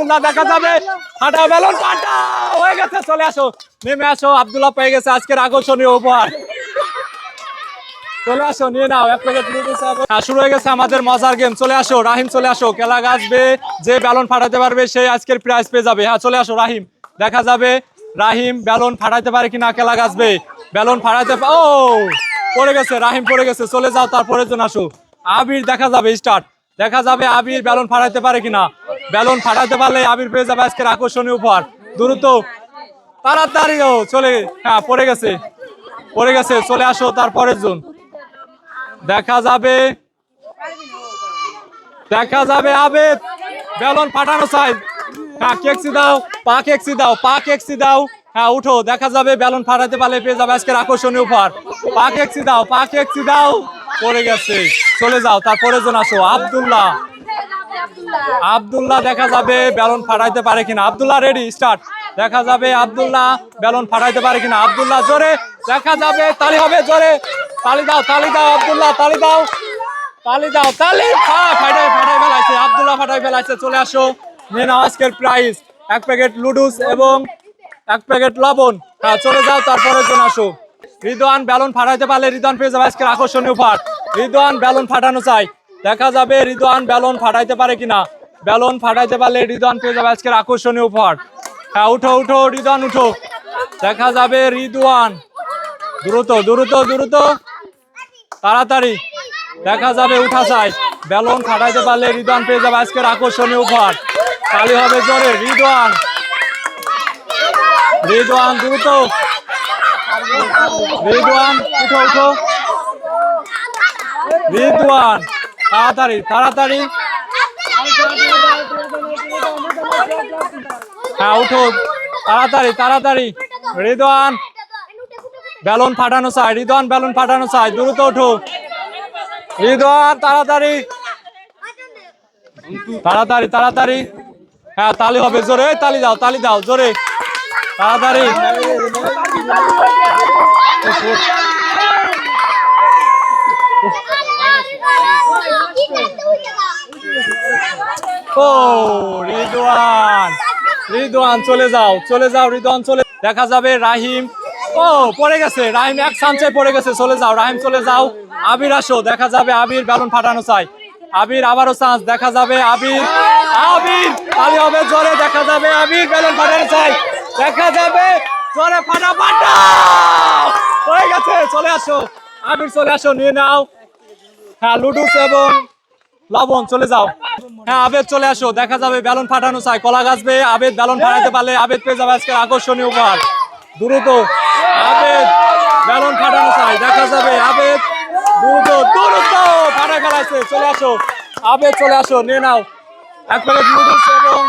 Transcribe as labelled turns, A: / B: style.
A: আব্দুল্লাহ দেখা যাবে। ফাটা বেলুন ফাটা হয়ে গেছে চলে আসো। নেমে আসো আব্দুল্লাহ পেয়ে গেছে আজকের আকর্ষণীয় উপহার। চলে আসো নিয়ে নাও এক প্যাকেট হ্যাঁ, শুরু হয়ে গেছে আমাদের মজার গেম। চলে আসো রাহিম চলে আসো। যে ফাটাতে পারবে সে আজকের প্রাইজ পেয়ে যাবে। হ্যাঁ চলে আসো রাহিম। দেখা যাবে রাহিম বেলুন ফাটাতে পারে কিনা খেলা গাছবে। বেলুন ফাটাতে পা- ও পড়ে গেছে রাহিম পড়ে গেছে। চলে যাও তারপরে জন আসো। আবির দেখা যাবে স্টার্ট দেখা যাবে আবির বেলুন ফাটাতে পারে কিনা? বেলুন ফাটাতে পারলে আবির পেয়ে যাবে আজকের আকর্ষণীয় উপহার। দ্রুত, তাড়াতাড়ি ও চলে হ্যাঁ পড়ে গেছে। পড়ে গেছে, চলে আসো তারপরের জন। দেখা যাবে দেখা যাবে আবেদ বেলুন ফাটানো চাই হ্যাঁ কেকসি দাও, পা কেকসি দাও, পা কেকসি দাও। হ্যাঁ উঠো, দেখা যাবে বেলুন ফাটাতে পারলে পেয়ে যাবে আজকের আকর্ষণীয় উপহার। পা কেকসি দাও, পা কেকসি দাও। পড়ে গেছে। চলে যাও, তারপরে জন আসো। আব্দুল্লাহ। আব্দুল্লাহ দেখা যাবে বেলুন ফাটাইতে পারে কিনা। আব্দুল্লাহ রেডি স্টার্ট দেখা যাবে আব্দুল্লাহ বেলুন ফাটাইতে পারে কিনা। আব্দুল্লাহ, জোরে। দেখা যাবে, তালি হবে, জোরে। তালি দাও তালি দাও, আব্দুল্লাহ, তালি দাও। তালি দাও, তালি। ফাটাই ফাটাই ফেলাইছে। আব্দুল্লাহ ফাটাই ফেলাইছে। চলে আসো। নাও আজকের প্রাইস এক প্যাকেট লুডুস এবং এক প্যাকেট লবণ। হ্যাঁ চলে যাও, তারপরে জন আসো। রিদওয়ান বেলুন ফাটাইতে পারলে রিদওয়ান পেয়ে যাবে আজকের আকর্ষণীয় উপহার রিদওয়ান বেলুন ফাটানো চাই। দেখা যাবে রিদওয়ান বেলুন ফাটাইতে পারে কিনা। বেলুন ফাটাইতে পারলে রিদওয়ান পেয়ে যাবে আজকের আকর্ষণীয় উপহার। হ্যাঁ উঠো উঠো রিদওয়ান উঠো। দেখা যাবে রিদওয়ান দ্রুত দ্রুত দ্রুত। তাড়াতাড়ি। দেখা যাবে, উঠা চাই। বেলুন ফাটাইতে পারলে রিদওয়ান পেয়ে যাবে আজকের আকর্ষণীয় উপহার। কালি হবে জোরে রিদওয়ান রিদওয়ান দ্রুত। রিদওয়ান উঠো উঠো। রিদওয়ান, তাড়াতাড়ি তাড়াতাড়ি। হ্যাঁ উঠো তাড়াতাড়ি তাড়াতাড়ি। রিদওয়ান বেলুন ফাটানো চাই, রিদওয়ান বেলুন ফাটানো চাই, দ্রুত ওঠো রিদওয়ান, তাড়াতাড়ি। তাড়াতাড়ি তাড়াতাড়ি। হ্যাঁ তালি হবে, জোরে তালি দাও তালি দাও, জোরে। তাড়াতাড়ি। ও, রিদওয়ান। রিদওয়ান, চলে যাও চলে যাও, রিদওয়ান, চলে দেখা যাবে রাহিম। ও, পড়ে গেছে। রাহিম এক সাঞ্চে পড়ে গেছে, চলে যাও। রাহিম, চলে যাও। আবির আসো, দেখা যাবে আবির বেলুন ফাটানো চাই। আবির আবারও চান্স দেখা যাবে আবির। আবির তালি হবে জোরে দেখা যাবে আবির বেলুন ফাটানো চাই। দেখা যাবে জোরে ফাটা ফাটা হয়ে গেছে, চলে আসো। আবির, চলে আসো, নিয়ে নাও। হ্যাঁ লুডুস এবং লবণ, চলে যাও। হ্যাঁ আবেদ চলে আসো। দেখা যাবে ব্যালন ফাটানো চাই। কলা গাছ গাছবে, আবেদ ব্যালন ফাটাতে পারলে আবেদ পেয়ে যাবে আজকের আকর্ষণীয় উপহার। দ্রুত, আবেদ ব্যালন ফাটানো চাই। দেখা যাবে আবেদ, দ্রুত দ্রুত ফাটা খেলাইছে চলে আসো। আবেদ চলে আসো, নিয়ে নাও। এক প্যাকেট নুডলস এবং